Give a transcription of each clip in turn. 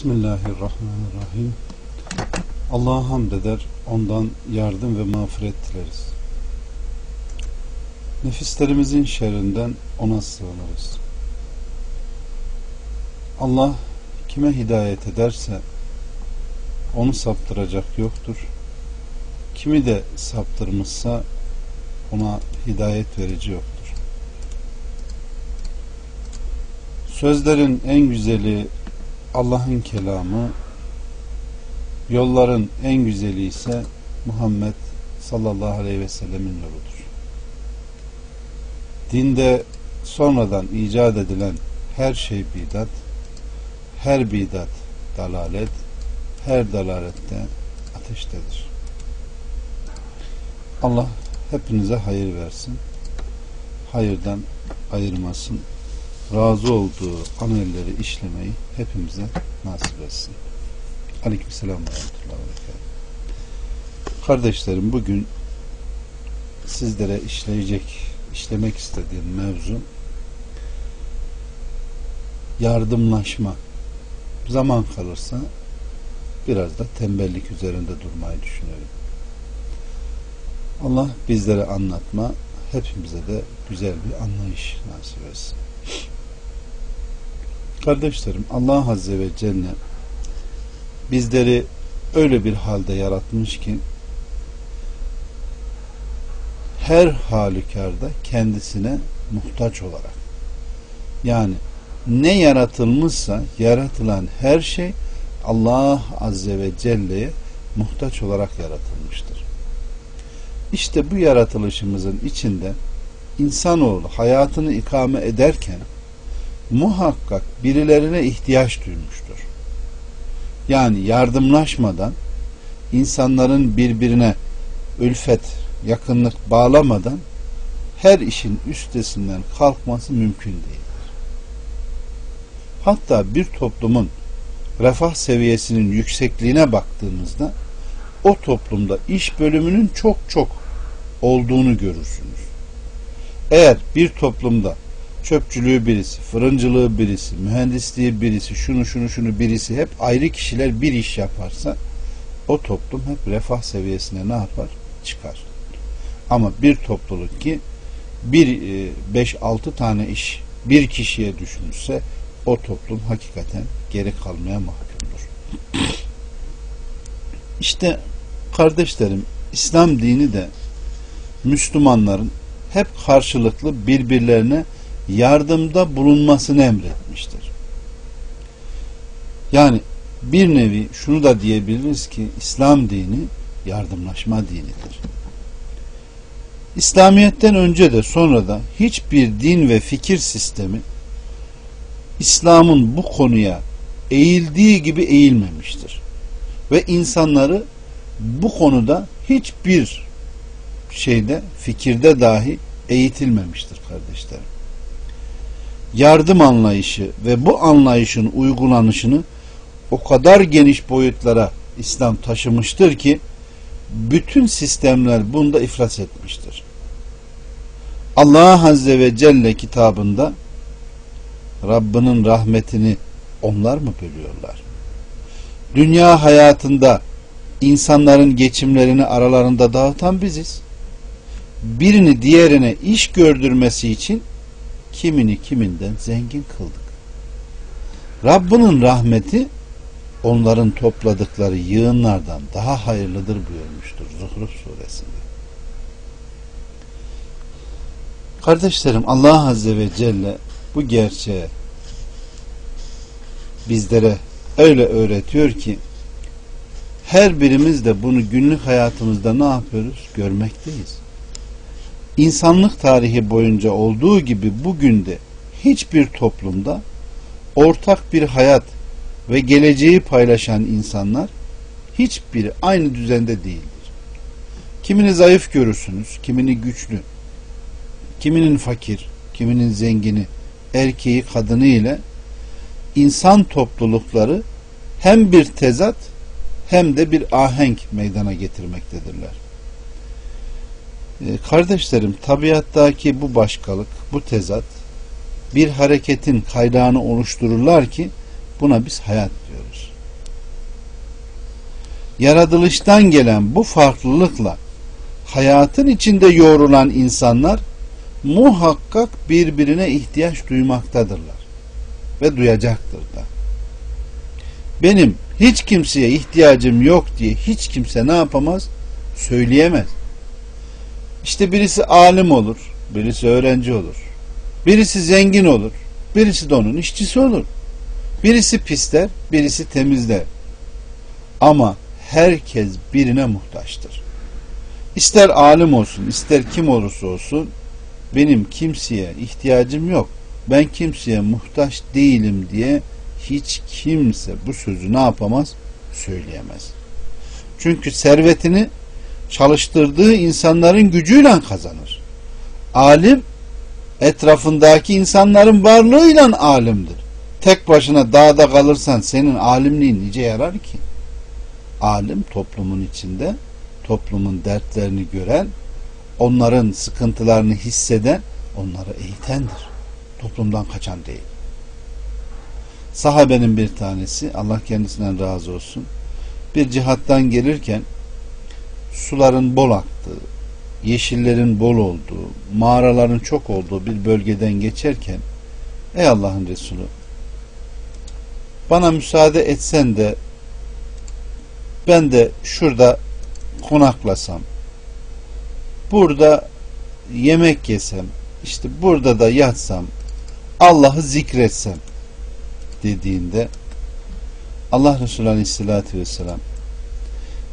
Bismillahirrahmanirrahim. Allah'a hamd eder, ondan yardım ve mağfiret dileriz. Nefislerimizin şerrinden ona sığınırız. Allah kime hidayet ederse onu saptıracak yoktur. Kimi de saptırmışsa ona hidayet verici yoktur. Sözlerin en güzeli Allah'ın kelamı, yolların en güzeli ise Muhammed sallallahu aleyhi ve sellemin yoludur. Dinde sonradan icat edilen her şey bidat, her bidat dalalet, her dalalette ateştedir. Allah hepinize hayır versin. Hayırdan ayırmasın razı olduğu amelleri işlemeyi hepimize nasip etsin. Aleykümselam ve rahmetullahi Kardeşlerim bugün sizlere işleyecek, işlemek istediğim mevzu yardımlaşma. Zaman kalırsa biraz da tembellik üzerinde durmayı düşünüyorum. Allah bizlere anlatma, hepimize de güzel bir anlayış nasip etsin. Kardeşlerim Allah Azze ve Celle bizleri öyle bir halde yaratmış ki her halükarda kendisine muhtaç olarak yani ne yaratılmışsa yaratılan her şey Allah Azze ve Celle'ye muhtaç olarak yaratılmıştır. İşte bu yaratılışımızın içinde insanoğlu hayatını ikame ederken muhakkak birilerine ihtiyaç duymuştur. Yani yardımlaşmadan insanların birbirine ülfet, yakınlık bağlamadan her işin üstesinden kalkması mümkün değildir. Hatta bir toplumun refah seviyesinin yüksekliğine baktığımızda o toplumda iş bölümünün çok çok olduğunu görürsünüz. Eğer bir toplumda çöpçülüğü birisi, fırıncılığı birisi, mühendisliği birisi, şunu şunu şunu birisi hep ayrı kişiler bir iş yaparsa o toplum hep refah seviyesine ne yapar? Çıkar. Ama bir topluluk ki bir e, beş altı tane iş bir kişiye düşmüşse o toplum hakikaten geri kalmaya mahkumdur. İşte kardeşlerim İslam dini de Müslümanların hep karşılıklı birbirlerine yardımda bulunmasını emretmiştir. Yani bir nevi şunu da diyebiliriz ki İslam dini yardımlaşma dinidir. İslamiyet'ten önce de sonra da hiçbir din ve fikir sistemi İslam'ın bu konuya eğildiği gibi eğilmemiştir. Ve insanları bu konuda hiçbir şeyde, fikirde dahi eğitilmemiştir kardeşlerim yardım anlayışı ve bu anlayışın uygulanışını o kadar geniş boyutlara İslam taşımıştır ki bütün sistemler bunda iflas etmiştir. Allah Azze ve Celle kitabında Rabbinin rahmetini onlar mı bölüyorlar? Dünya hayatında insanların geçimlerini aralarında dağıtan biziz. Birini diğerine iş gördürmesi için kimini kiminden zengin kıldık. Rabbinin rahmeti onların topladıkları yığınlardan daha hayırlıdır buyurmuştur Zuhruf suresinde. Kardeşlerim Allah Azze ve Celle bu gerçeğe bizlere öyle öğretiyor ki her birimiz de bunu günlük hayatımızda ne yapıyoruz? Görmekteyiz insanlık tarihi boyunca olduğu gibi bugün de hiçbir toplumda ortak bir hayat ve geleceği paylaşan insanlar hiçbiri aynı düzende değildir. Kimini zayıf görürsünüz, kimini güçlü, kiminin fakir, kiminin zengini, erkeği, kadını ile insan toplulukları hem bir tezat hem de bir ahenk meydana getirmektedirler. Ee, kardeşlerim tabiattaki bu başkalık, bu tezat bir hareketin kaynağını oluştururlar ki buna biz hayat diyoruz. yaratılıştan gelen bu farklılıkla hayatın içinde yoğrulan insanlar muhakkak birbirine ihtiyaç duymaktadırlar ve duyacaktır da. Benim hiç kimseye ihtiyacım yok diye hiç kimse ne yapamaz? Söyleyemez. İşte birisi alim olur, birisi öğrenci olur. Birisi zengin olur, birisi de onun işçisi olur. Birisi pisler, birisi temizler. Ama herkes birine muhtaçtır. İster alim olsun, ister kim olursa olsun benim kimseye ihtiyacım yok. Ben kimseye muhtaç değilim diye hiç kimse bu sözü ne yapamaz? Söyleyemez. Çünkü servetini çalıştırdığı insanların gücüyle kazanır. Alim etrafındaki insanların varlığıyla alimdir. Tek başına dağda kalırsan senin alimliğin nice yarar ki? Alim toplumun içinde toplumun dertlerini gören, onların sıkıntılarını hisseden, onları eğitendir. Toplumdan kaçan değil. Sahabenin bir tanesi, Allah kendisinden razı olsun, bir cihattan gelirken suların bol aktığı, yeşillerin bol olduğu, mağaraların çok olduğu bir bölgeden geçerken ey Allah'ın Resulü bana müsaade etsen de ben de şurada konaklasam burada yemek yesem işte burada da yatsam Allah'ı zikretsem dediğinde Allah Resulü Aleyhisselatü Vesselam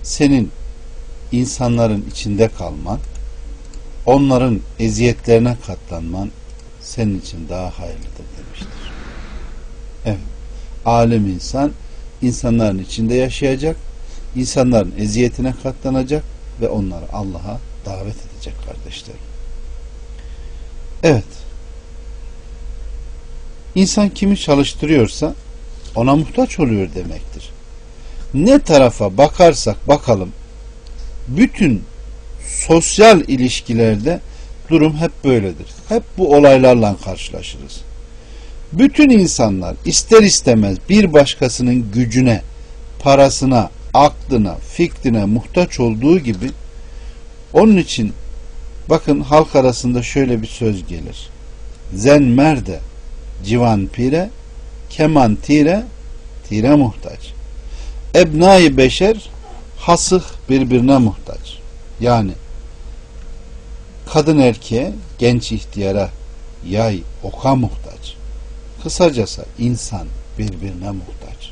senin insanların içinde kalman onların eziyetlerine katlanman senin için daha hayırlıdır demiştir. Evet. Alim insan insanların içinde yaşayacak, insanların eziyetine katlanacak ve onları Allah'a davet edecek kardeşlerim. Evet. İnsan kimi çalıştırıyorsa ona muhtaç oluyor demektir. Ne tarafa bakarsak bakalım bütün sosyal ilişkilerde durum hep böyledir. Hep bu olaylarla karşılaşırız. Bütün insanlar ister istemez bir başkasının gücüne, parasına, aklına, fikrine muhtaç olduğu gibi onun için bakın halk arasında şöyle bir söz gelir. Zen merde, civan pire, keman tire, tire muhtaç. Ebnai beşer, hasıh birbirine muhtaç. Yani kadın erkeğe, genç ihtiyara, yay, oka muhtaç. Kısacası insan birbirine muhtaç.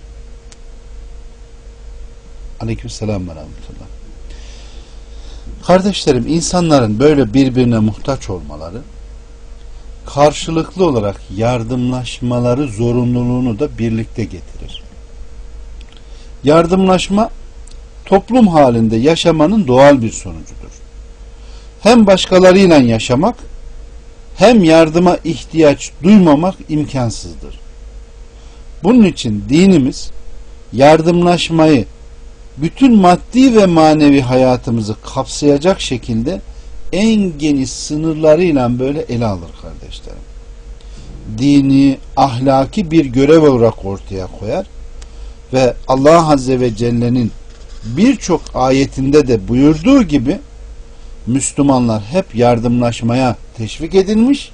Aleykümselam ve rahmetullah. Kardeşlerim insanların böyle birbirine muhtaç olmaları karşılıklı olarak yardımlaşmaları zorunluluğunu da birlikte getirir. Yardımlaşma toplum halinde yaşamanın doğal bir sonucudur. Hem başkalarıyla yaşamak hem yardıma ihtiyaç duymamak imkansızdır. Bunun için dinimiz yardımlaşmayı bütün maddi ve manevi hayatımızı kapsayacak şekilde en geniş sınırlarıyla böyle ele alır kardeşlerim. Dini, ahlaki bir görev olarak ortaya koyar ve Allah Azze ve Celle'nin birçok ayetinde de buyurduğu gibi Müslümanlar hep yardımlaşmaya teşvik edilmiş.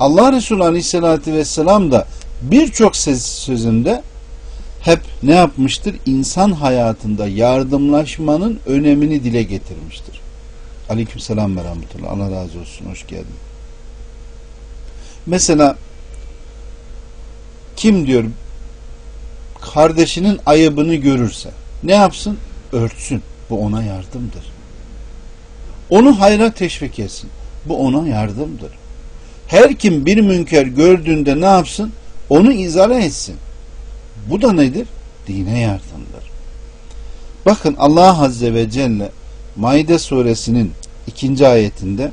Allah Resulü Aleyhisselatü Vesselam da birçok sözünde hep ne yapmıştır? İnsan hayatında yardımlaşmanın önemini dile getirmiştir. Aleyküm selam ve rahmetullah. Allah razı olsun. Hoş geldin. Mesela kim diyor kardeşinin ayıbını görürse ne yapsın? Örtsün. Bu ona yardımdır. Onu hayra teşvik etsin. Bu ona yardımdır. Her kim bir münker gördüğünde ne yapsın? Onu izale etsin. Bu da nedir? Dine yardımdır. Bakın Allah Azze ve Celle Maide suresinin ikinci ayetinde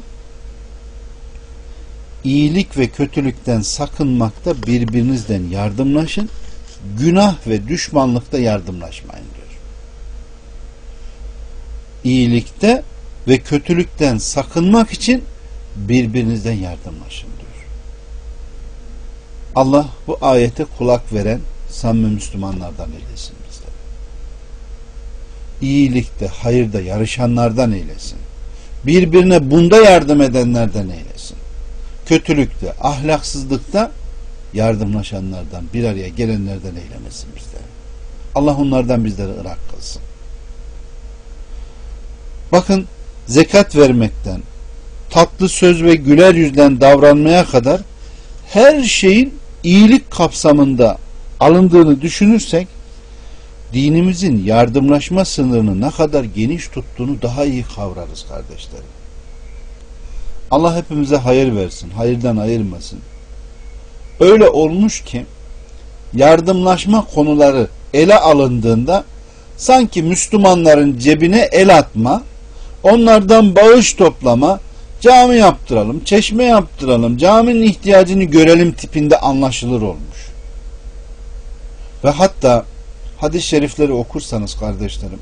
iyilik ve kötülükten sakınmakta birbirinizden yardımlaşın, günah ve düşmanlıkta yardımlaşmayın. İyilikte ve kötülükten sakınmak için birbirinizden yardımlaşın diyor. Allah bu ayete kulak veren samimi Müslümanlardan eylesin bizleri. iyilikte, hayırda yarışanlardan eylesin. Birbirine bunda yardım edenlerden eylesin. Kötülükte, ahlaksızlıkta yardımlaşanlardan, bir araya gelenlerden eylemesin bizleri. Allah onlardan bizleri ırak kılsın. Bakın zekat vermekten, tatlı söz ve güler yüzden davranmaya kadar her şeyin iyilik kapsamında alındığını düşünürsek dinimizin yardımlaşma sınırını ne kadar geniş tuttuğunu daha iyi kavrarız kardeşlerim. Allah hepimize hayır versin, hayırdan ayırmasın. Öyle olmuş ki yardımlaşma konuları ele alındığında sanki Müslümanların cebine el atma, onlardan bağış toplama, cami yaptıralım, çeşme yaptıralım, caminin ihtiyacını görelim tipinde anlaşılır olmuş. Ve hatta hadis-i şerifleri okursanız kardeşlerim,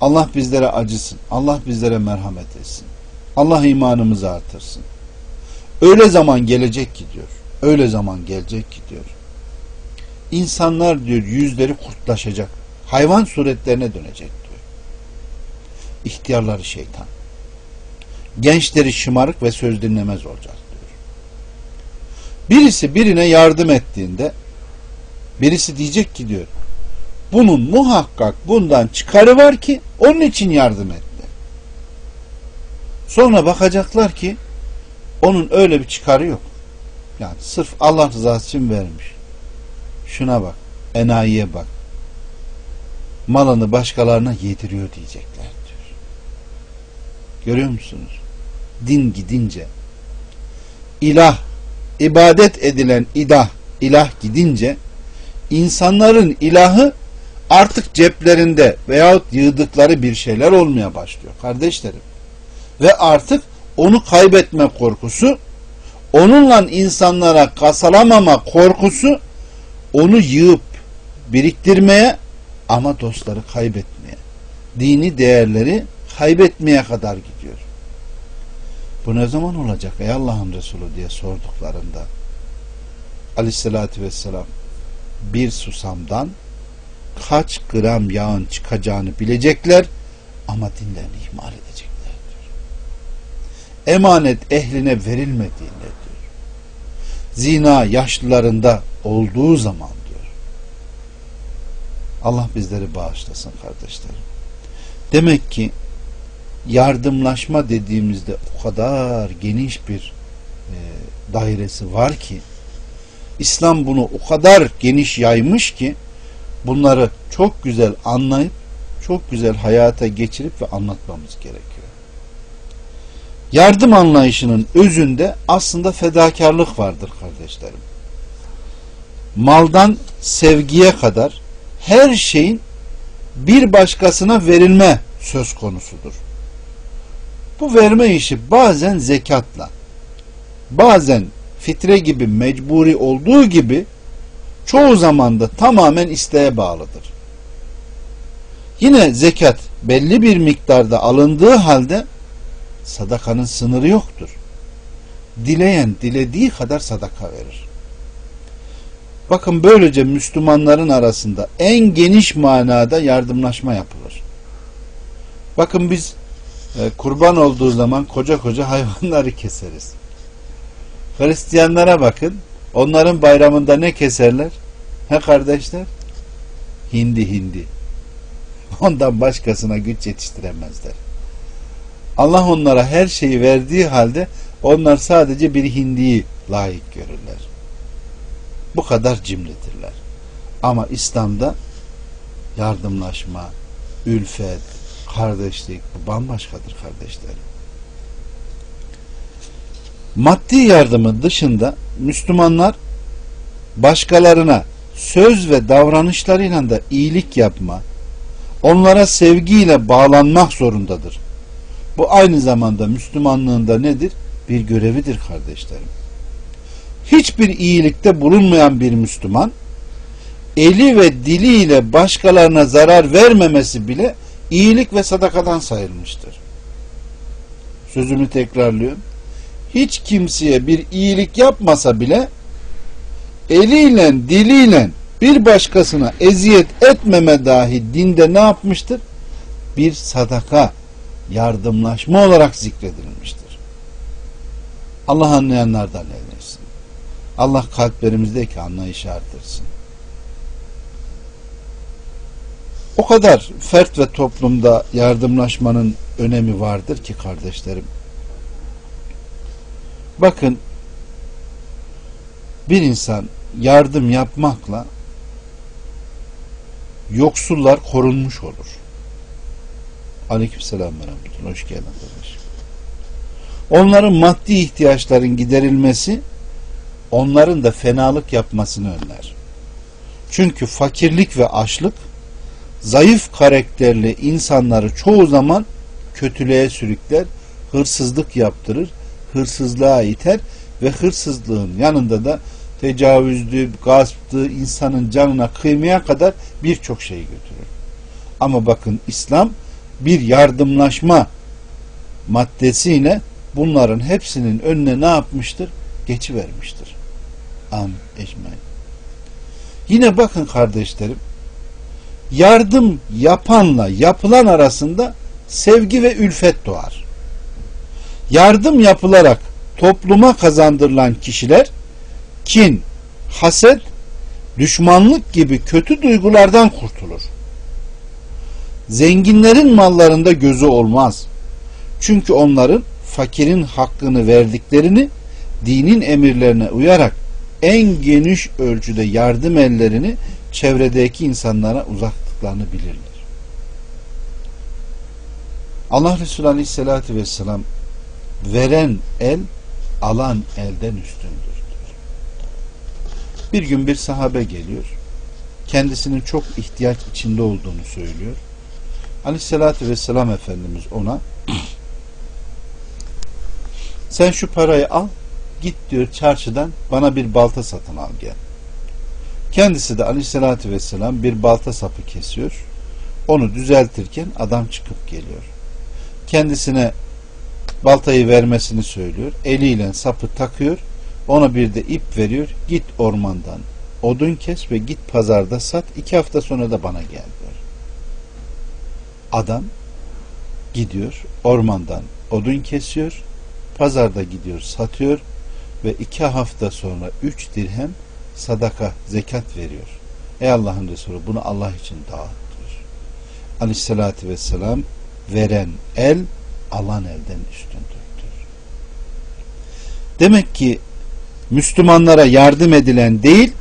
Allah bizlere acısın, Allah bizlere merhamet etsin, Allah imanımızı artırsın. Öyle zaman gelecek ki diyor, öyle zaman gelecek ki diyor. İnsanlar diyor yüzleri kurtlaşacak, hayvan suretlerine dönecek. İhtiyarları şeytan gençleri şımarık ve söz dinlemez olacak diyor. Birisi birine yardım ettiğinde birisi diyecek ki diyor bunun muhakkak bundan çıkarı var ki onun için yardım etti. Sonra bakacaklar ki onun öyle bir çıkarı yok. Yani sırf Allah rızası için vermiş. Şuna bak, enayiye bak. Malını başkalarına yediriyor diyecekler. Görüyor musunuz? din gidince ilah ibadet edilen ilah ilah gidince insanların ilahı artık ceplerinde veyahut yığdıkları bir şeyler olmaya başlıyor kardeşlerim. Ve artık onu kaybetme korkusu, onunla insanlara kasalamama korkusu, onu yığıp biriktirmeye ama dostları kaybetmeye, dini değerleri kaybetmeye kadar gidiyor. Bu ne zaman olacak ey Allah'ın Resulü diye sorduklarında aleyhissalatü vesselam bir susamdan kaç gram yağın çıkacağını bilecekler ama dinlerini ihmal edecekler diyor. Emanet ehline verilmediğinde diyor. Zina yaşlılarında olduğu zaman diyor. Allah bizleri bağışlasın kardeşlerim. Demek ki yardımlaşma dediğimizde o kadar geniş bir e, dairesi var ki İslam bunu o kadar geniş yaymış ki bunları çok güzel anlayıp çok güzel hayata geçirip ve anlatmamız gerekiyor. Yardım anlayışının özünde aslında fedakarlık vardır kardeşlerim. Maldan sevgiye kadar her şeyin bir başkasına verilme söz konusudur. Bu verme işi bazen zekatla, bazen fitre gibi mecburi olduğu gibi çoğu zaman da tamamen isteğe bağlıdır. Yine zekat belli bir miktarda alındığı halde sadakanın sınırı yoktur. Dileyen dilediği kadar sadaka verir. Bakın böylece Müslümanların arasında en geniş manada yardımlaşma yapılır. Bakın biz e, kurban olduğu zaman koca koca hayvanları keseriz. Hristiyanlara bakın. Onların bayramında ne keserler? He kardeşler? Hindi hindi. Ondan başkasına güç yetiştiremezler. Allah onlara her şeyi verdiği halde onlar sadece bir hindiyi layık görürler. Bu kadar cimridirler. Ama İslam'da yardımlaşma, ülfet, kardeşlik bu bambaşkadır kardeşlerim. Maddi yardımın dışında Müslümanlar başkalarına söz ve davranışlarıyla da iyilik yapma, onlara sevgiyle bağlanmak zorundadır. Bu aynı zamanda Müslümanlığında nedir? Bir görevidir kardeşlerim. Hiçbir iyilikte bulunmayan bir Müslüman eli ve diliyle başkalarına zarar vermemesi bile iyilik ve sadakadan sayılmıştır. Sözümü tekrarlıyorum. Hiç kimseye bir iyilik yapmasa bile eliyle, diliyle Bir başkasına eziyet etmeme dahi dinde ne yapmıştır? Bir sadaka, yardımlaşma olarak zikredilmiştir. Allah anlayanlardan eylesin. Allah kalplerimizdeki anlayışı artırsın. O kadar fert ve toplumda yardımlaşmanın önemi vardır ki kardeşlerim. Bakın bir insan yardım yapmakla yoksullar korunmuş olur. Aleykümselam ve rahmetullah. Hoş geldin kardeşim. Onların maddi ihtiyaçların giderilmesi onların da fenalık yapmasını önler. Çünkü fakirlik ve açlık zayıf karakterli insanları çoğu zaman kötülüğe sürükler, hırsızlık yaptırır, hırsızlığa iter ve hırsızlığın yanında da tecavüzdü, gasptı, insanın canına kıymaya kadar birçok şey götürür. Ama bakın İslam bir yardımlaşma maddesiyle bunların hepsinin önüne ne yapmıştır? Geçivermiştir. Am ecmain. Yine bakın kardeşlerim yardım yapanla yapılan arasında sevgi ve ülfet doğar. Yardım yapılarak topluma kazandırılan kişiler kin, haset, düşmanlık gibi kötü duygulardan kurtulur. Zenginlerin mallarında gözü olmaz. Çünkü onların fakirin hakkını verdiklerini dinin emirlerine uyarak en geniş ölçüde yardım ellerini çevredeki insanlara uzattıklarını bilirler. Allah Resulü Aleyhisselatü Vesselam veren el alan elden üstündür. Bir gün bir sahabe geliyor. Kendisinin çok ihtiyaç içinde olduğunu söylüyor. Aleyhissalatü vesselam Efendimiz ona sen şu parayı al git diyor çarşıdan bana bir balta satın al gel. Kendisi de aleyhissalatü vesselam bir balta sapı kesiyor. Onu düzeltirken adam çıkıp geliyor. Kendisine baltayı vermesini söylüyor. Eliyle sapı takıyor. Ona bir de ip veriyor. Git ormandan odun kes ve git pazarda sat. iki hafta sonra da bana gel diyor. Adam gidiyor ormandan odun kesiyor. Pazarda gidiyor satıyor ve iki hafta sonra üç dirhem sadaka, zekat veriyor. Ey Allah'ın Resulü bunu Allah için dağıt diyor. Aleyhissalatü vesselam veren el alan elden üstündür diyor. Demek ki Müslümanlara yardım edilen değil,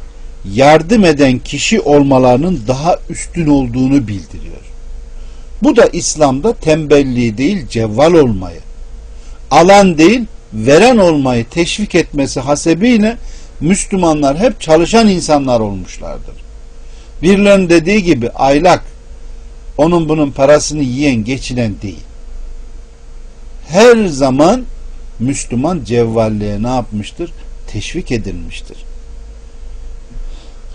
yardım eden kişi olmalarının daha üstün olduğunu bildiriyor. Bu da İslam'da tembelliği değil, cevval olmayı, alan değil, veren olmayı teşvik etmesi hasebiyle Müslümanlar hep çalışan insanlar olmuşlardır. Birilerinin dediği gibi aylak, onun bunun parasını yiyen, geçilen değil. Her zaman Müslüman cevvalliğe ne yapmıştır? Teşvik edilmiştir.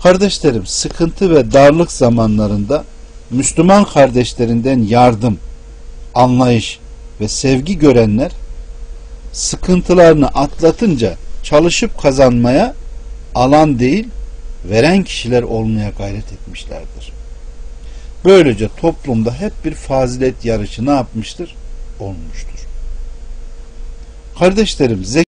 Kardeşlerim, sıkıntı ve darlık zamanlarında Müslüman kardeşlerinden yardım, anlayış ve sevgi görenler sıkıntılarını atlatınca çalışıp kazanmaya alan değil veren kişiler olmaya gayret etmişlerdir. Böylece toplumda hep bir fazilet yarışı ne yapmıştır? Olmuştur. Kardeşlerim